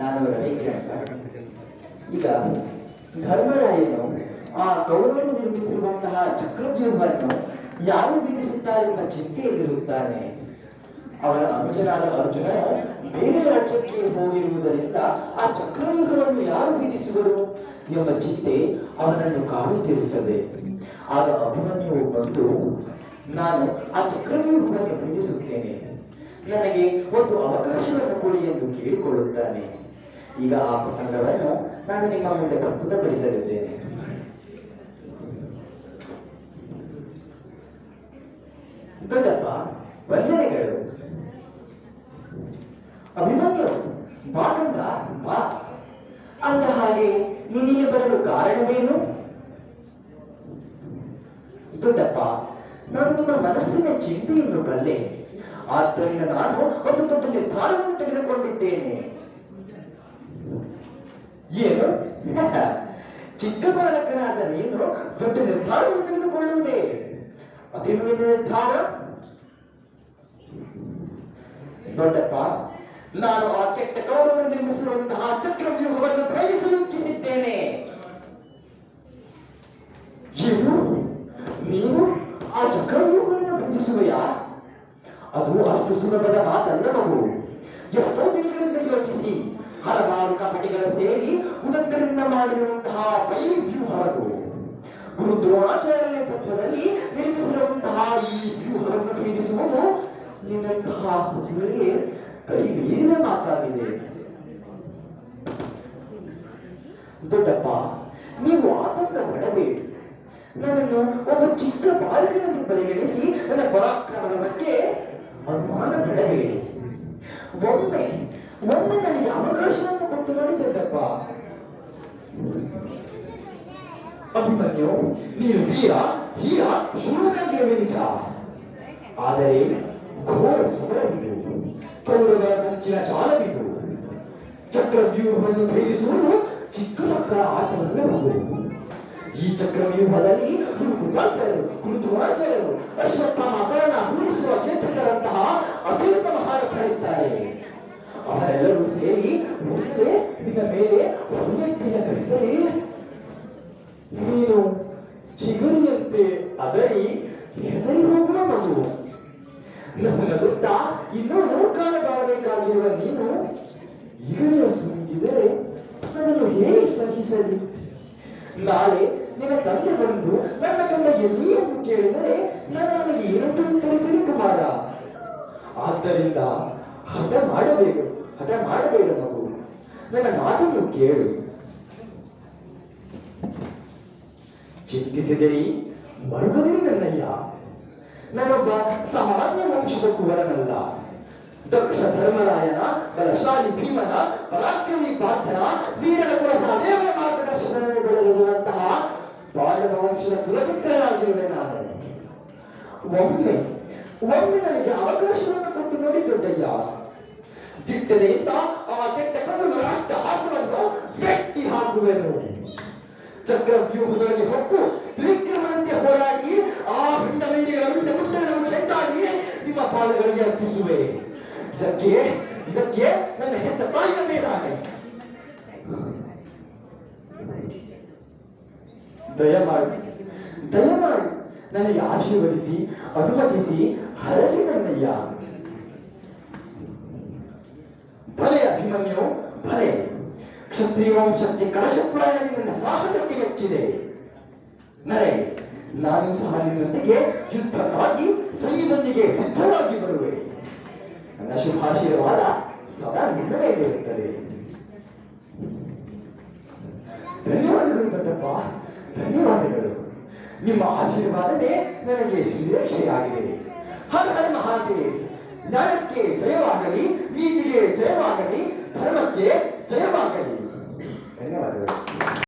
ನಾನು ಈಗ ಧರ್ಮರಾಯನು ಆ ಕೌರವನ್ನು ನಿರ್ಮಿಸಿರುವಂತಹ ಚಕ್ರವ್ಯೂಹವನ್ನು ಯಾರು ವಿಧಿಸುತ್ತಾರೆ ಎಂಬ ಚಿಂತೆಯಲ್ಲಿರುತ್ತಾನೆ ಅವರ ಅನುಜನಾದ ಅರ್ಜುನ ಬೇರೆ ರಾಜ್ಯಕ್ಕೆ ಹೋಗಿರುವುದರಿಂದ ಆ ಚಕ್ರವ್ಯೂಹವನ್ನು ಯಾರು ವಿಧಿಸುವರು ಎಂಬ ಚಿಂತೆ ಅವನನ್ನು ಕಾಡುತ್ತಿರುತ್ತದೆ. ಆಗ ಅಭಿಮನ್ಯು ಬಂದು, ನಾನು ಆ ಚಕ್ರವ್ಯೂಹವನ್ನು ವಿಧಿಸುತ್ತೇನೆ. ನನಗೆ ಒಂದು ಅವಕಾಶವನ್ನು ಕೊಡಿ ಎಂದು ಕೇಳಿಕೊಳ್ಳುತ್ತಾನೆ. ಈಗ ಆ ಪ್ರಸಂಗವನ್ನು ನಾನು ನಿಮ್ಮ ಮುಂದೆ ಪ್ರಸ್ತುತಪಡಿಸಲಿದ್ದೇನೆ. ದೊಡ್ಡಪ್ಪ ವಂದನೆಗಳು. ಅಭಿಮನ್ಯು ಬಾ ಕಂದ ಬಾ. ಅಂದ ಹಾಗೆ ನೀನಿಲ್ಲಿ ಬರಲು ಕಾರಣವೇನು? ದೊಡ್ಡಪ್ಪ ನಾನು ನಿಮ್ಮ ಮನಸ್ಸಿನ ಚಿಂತೆಯನ್ನು ಬಲ್ಲೆ ಆದ್ದರಿಂದ ನಾನು ಒಂದು ದೊಡ್ಡ ನಿರ್ಧಾರವನ್ನು ತೆಗೆದುಕೊಂಡಿದ್ದೇನೆ. ಏನು ಚಿಕ್ಕ ಬಾಲಕನಾದ ನೀನು ದೊಡ್ಡ ನಿರ್ಧಾರವನ್ನು ತೆಗೆದುಕೊಳ್ಳುವುದೇ. ಅದೇನು ನಿರ್ಧಾರ? ದೊಡ್ಡಪ್ಪ, ನಾನು ಆ ಕೆಟ್ಟ ಕೌರವನ್ನು ನಿರ್ಮಿಸಿರುವಂತಹ ಚಕ್ರವ್ಯೂಹವನ್ನು ಪ್ರಯತ್ನಿಸಲು ಇಚ್ಛಿಸಿದ್ದೇನೆ. ಏನು ನೀನು ಆ ಚಕ್ರವ್ಯೂಹವನ್ನು ಬಂಧಿಸುವೆಯಾ ಅದು ಅಷ್ಟು ಸುಲಭದ ಮಾತಲ್ಲ ಮಗು ಎಷ್ಟೋ ದಿನಗಳಿಂದ ಯೋಚಿಸಿ. ಹಲವಾರು ಕಪಟಿಗಳ ಸೇರಿ ಕುತಂತ್ರದಿಂದ ಮಾಡಿರುವಂತಹ ವ್ಯೂಹ ಅದು ಗುರು ದ್ರೋಣಾಚಾರ್ಯ ತತ್ವದಲ್ಲಿ ನಿರ್ಮಿಸಿರುವಂತಹ ಈ ವ್ಯೂಹವನ್ನು ಭೇದಿಸುವುದು ನಿನ್ನಂತಹ ಹಸುವಿಗೆ ಕೈ ಮೀರಿದ ಮಾತಾಗಿದೆ. ದೊಡ್ಡಪ್ಪ, ನೀವು ಆತಂಕ ಪಡಬೇಡಿ. ನನ್ನನ್ನು ಒಬ್ಬ ಚಿಕ್ಕ ಬಾಲಕನನ್ನು ಪರಿಗಣಿಸಿ ನನ್ನ ಪರಾಕ್ರಮದ ಬಗ್ಗೆ ಅನುಮಾನ ಪಡಬೇಡಿ. ಒಮ್ಮೆ ಒಮ್ಮೆ ನನಗೆ ಅವಕಾಶವನ್ನು ಕೊಟ್ಟು ನೋಡಿ ದೊಡ್ಡಪ್ಪ ಅಭಿಮನ್ಯು, ನೀನು ವೀರ ಧೀರ ಶೂರನಾಗಿರುವೆ ನಿಜ. ಆದರೆ ಘೋರ ಸಮರವಿದು. ಕೌರವರ ಸಂಚಿನ ಜಾಲವಿದು. ಚಕ್ರವ್ಯೂಹವನ್ನು ಭೇದಿಸುವುದು ಚಿಕ್ಕ ಮಕ್ಕಳ ಮಗು ಈ ಚಕ್ರವ್ಯೂಹದಲ್ಲಿ ಕುರುತು ಮಂಚಾಯ್ತು ಅಶ್ವತ್ಥಾಮ ಕರ್ಣ ಭೂರಿಸುವ ಅವರೆಲ್ಲರೂ ಸೇರಿ ಮುಂದೆ, ನಿನ್ನ ಮೇಲೆ ಹೊಯ್ಯಕ್ಕೆಯ ಕೈಗಳೇ ನೀನು ಚಿಗುರಿಯಂತೆ ಅದರಿ, ಹೆದರಿ ಹೋಗುವ ಮಗು. ನಸುನಗುತ್ತಾ ಇನ್ನೂ ನೂರ್ಕಾಲ ಬಾಳಬೇಕಾಗಿರುವ ನೀನು ಈಗಲೇ ಸುಮ್ಮಿಗಿದರೆ ನನ್ನನ್ನು ಹೇಗೆ ಸಹಿಸಲಿ? ನಾಳೆ ನಿನ್ನ ತಂದೆ ಬಂದು ನನ್ನ ಕಂಡ ಎಲ್ಲಿ ಕೇಳಿದರೆ ನಾನು ನನಗೆ ಏನಂತ ಉತ್ತರಿಸಲಿ ಕುಮಾರ? ಆದ್ದರಿಂದ ಹಠ ಮಾಡಬೇಕು. ಹಠ ಮಾಡಬೇಡ ಮಗು. ನನ್ನ ಮಾತನ್ನು ಕೇಳು. ಚಿಂತಿಸಿದಿರಿ, ಮರುಗದಿರಿ ನನ್ನಯ್ಯ. ನಾನೊಬ್ಬ ಸಾಮಾನ್ಯ ವಂಶದ ಕುವರನಲ್ಲ. ದಕ್ಷ ಧರ್ಮರಾಯನ, ಬಲಶಾಲಿ ಭೀಮನ, ಪರಾಕ್ರಮಿ ಪಾರ್ಥನ, ವೀರನ ಕುಲ ಸಹದೇವನ ಮಾರ್ಗದರ್ಶನದಲ್ಲಿ ಬೆಳೆದಿರುವಂತಹ ಪಾಂಡವ ವಂಶದ ಕುಲಪುತ್ರನಾಗಿರುವೆ ನಾನು. ಒಮ್ಮೆ ಒಮ್ಮೆ ನನಗೆ ಅವಕಾಶವನ್ನು ಕೊಟ್ಟು ನೋಡಿ ದೊಡ್ಡಯ್ಯ. ದಿಟ್ಟದೆಯಿಂದ ಆ ಕೆಟ್ಟ ಕಣ್ಣು ರಾಷ್ಟ್ರ ಹಾಸವನ್ನು ಗಟ್ಟಿ ಹಾಕುವೆನು. ಚಕ್ರವ್ಯೂಹದೊಳಗೆ ಹೊಕ್ಕು ವಿಕ್ರಮನಂತೆ ಹೋರಾಡಿ, ಆ ಭಿಂಡ ವೈರಿಗಳ ಭಿಂಡ ಮುಟ್ಟಗಳನ್ನು ಚೆಂಡಾಡಿ ನಿಮ್ಮ ಪಾದಗಳಿಗೆ ಅರ್ಪಿಸುವೆ. ಇದಕ್ಕೆ ಇದಕ್ಕೆ ನನ್ನ ಹೆತ್ತ ತಾಯಿಯ ಮೇಲಾಣೆ ದಯಮಾಡಿ ದಯಮಾಡಿ ನನಗೆ ಆಶೀರ್ವದಿಸಿ, ಅನುಮತಿಸಿ, ಹರಸಿ ನನ್ನಯ್ಯ. ಭಲೆ ಅಭಿಮನ್ಯು ಭಲೆ ಕ್ಷತ್ರಿಯ ವಂಶಕ್ಕೆ ಕಳಶಪ್ರಾಯದಲ್ಲಿ ನನ್ನ ಸಾಹಸಕ್ಕೆ ಮೆಚ್ಚಿದೆ. ನರೇ, ನಾನು ಸಹ ನಿನ್ನೊಂದಿಗೆ ಯುದ್ಧಕ್ಕಾಗಿ, ಸೈನ್ಯದೊಂದಿಗೆ ಸಿದ್ಧವಾಗಿ ಬರುವೆ. ನನ್ನ ಶುಭಾಶೀರ್ವಾದ ಸದಾ ನಿನ್ನ ಮೇಲೆ ಇರುತ್ತದೆ. ಧನ್ಯವಾದಗಳು ದೊಡ್ಡಪ್ಪ, ಧನ್ಯವಾದಗಳು. ನಿಮ್ಮ ಆಶೀರ್ವಾದವೇ ನನಗೆ ಶ್ರೀರಕ್ಷೆಯಾಗಿದೆ. ಹರ ಹರ ಮಹಾದೇವ್. ಜ್ಞಾನಕ್ಕೆ ಜಯವಾಗಲಿ ನೀತಿಗೆ ಜಯವಾಗಲಿ ಧರ್ಮಕ್ಕೆ ಜಯವಾಗಲಿ. ಧನ್ಯವಾದಗಳು.